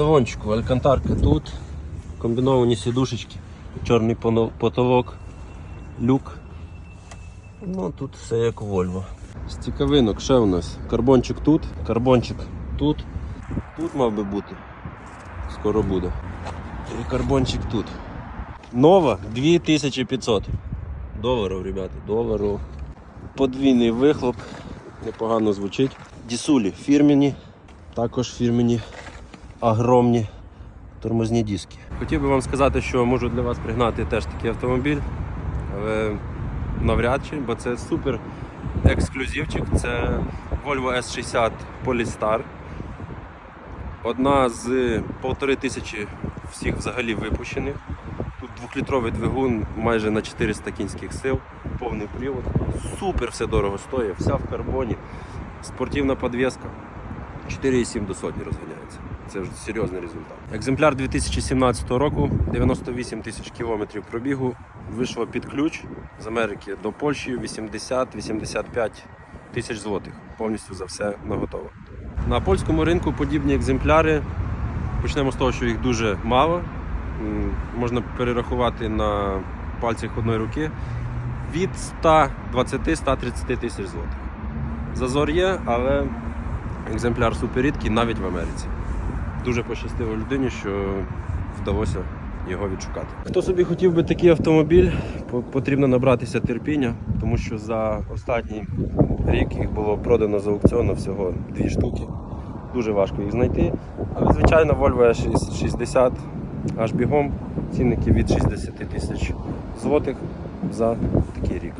салончику, алькантарка тут, комбіновані сідушечки, чорний потолок, люк. Ну тут все як Volvo. З цікавинок ще у нас карбончик тут, карбончик тут, тут мав би бути. Скоро буде. І карбончик тут. Нова 2500 доларів, ребята, доларів. Подвійний вихлоп, непогано звучить. Дісулі фірмені, також фірмені огромні тормозні диски. Хотів би вам сказати, що можу для вас пригнати теж такий автомобіль, але навряд чи, бо це супер ексклюзивчик. Це Volvo S60 Polestar. Одна з полтори тисячі всіх взагалі випущених. Тут двохлітровий двигун майже на 400 кінських сил, повний привод. Супер все дорого стоїть, вся в карбоні, спортивна підвіска. 4,7 до сотні розганяється. Це вже серйозний результат. Екземпляр 2017 року, 98 тисяч кілометрів пробігу. Вийшло під ключ з Америки до Польщі 80-85 тисяч злотих. Повністю за все наготово. На польському ринку подібні екземпляри. Почнемо з того, що їх дуже мало. Можна перерахувати на пальцях одної руки від 120-130 тисяч злотих. Зазор є, але екземпляр суперрідкий навіть в Америці. Дуже пощастило людині, що вдалося його відшукати. Хто собі хотів би такий автомобіль, потрібно набратися терпіння, тому що за останній рік їх було продано з аукціону всього дві штуки. Дуже важко їх знайти. Але звичайно Volvo S60 аж бігом цінники від 60 тисяч злотих за такий рік.